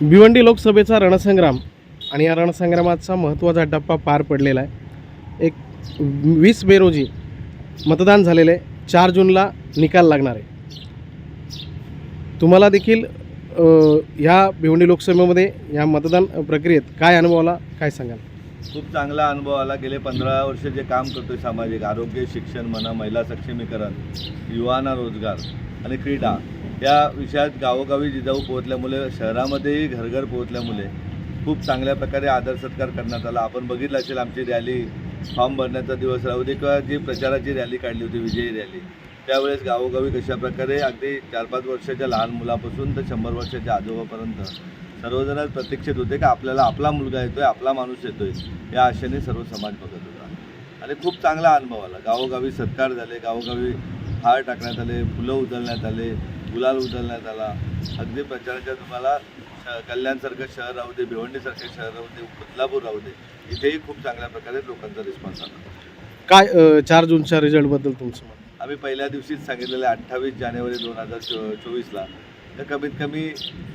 भिवंडी लोकसभेचा रणसंग्राम आणि या रणसंग्रामाचा महत्त्वाचा टप्पा पार पडलेला आहे. एक वीस मे रोजी मतदान झालेलं आहे चार जूनला निकाल लागणार आहे. तुम्हाला देखील ह्या भिवंडी लोकसभेमध्ये या मतदान प्रक्रियेत काय अनुभव आला काय सांगाल? खूप चांगला अनुभव आला. गेले पंधरा वर्ष जे काम करतोय सामाजिक आरोग्य शिक्षण म्हणा महिला सक्षमीकरण युवाना रोजगार आणि क्रीडा या विषयात गावोगावी जिजाऊ पोहोचल्यामुळे शहरामध्येही घरघर पोहोचल्यामुळे खूप चांगल्या प्रकारे आदर सत्कार करण्यात आला. आपण बघितलं असेल आमची रॅली फॉर्म भरण्याचा दिवस राहू दे किंवा जी प्रचाराची रॅली काढली होती विजयी रॅली त्यावेळेस गावोगावी कशाप्रकारे अगदी चार पाच वर्षाच्या लहान मुलापासून तर शंभर वर्षाच्या आजोबापर्यंत सर्वजण प्रतीक्षित होते की आपल्याला आपला मुलगा येतोय आपला माणूस येतोय या आशेने सर्व समाज बघत होता. आणि खूप चांगला अनुभव आला. गावोगावी सत्कार झाले गावोगावी हार टाकण्यात आले फुलं उचलण्यात आले गुलाल उचलण्यात आला. अगदी प्रचाराच्या तुम्हाला श- कल्याणसारखं शहर राहू दे भिवंडीसारखं शहर राहू दे बदलापूर राहू दे इथेही खूप चांगल्या प्रकारे लोकांचा रिस्पॉन्स आला. काय अ, चार जूनच्या रिझल्टबद्दल तुमचं मत? आम्ही पहिल्या दिवशीच सांगितलेलं अठ्ठावीस जानेवारी दोन हजार चो चोवीसला. तर कमीत कमी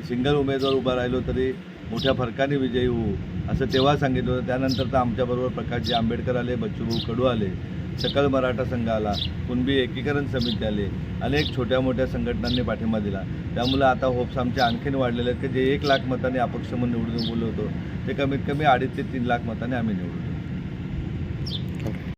सिंगल उमेदवार उभा राहिलो तरी मोठ्या फरकाने विजयी होऊ असं तेव्हा सांगितलं होतं. त्यानंतर तर आमच्याबरोबर प्रकाशजी आंबेडकर आले बच्चूभाऊ कडू आले. सकल मराठा संघाला कुणबी एकीकरण समिती आले अनेक छोट्या मोठ्या संघटनांनी पाठिंबा दिला. त्यामुळे आता होप्स आमचे आणखीन वाढलेले आहेत की जे एक लाख मताने अपक्ष म्हणून निवडून बोललो होतो ते कमीत कमी अडीच ते तीन लाख मताने आम्ही निवडतो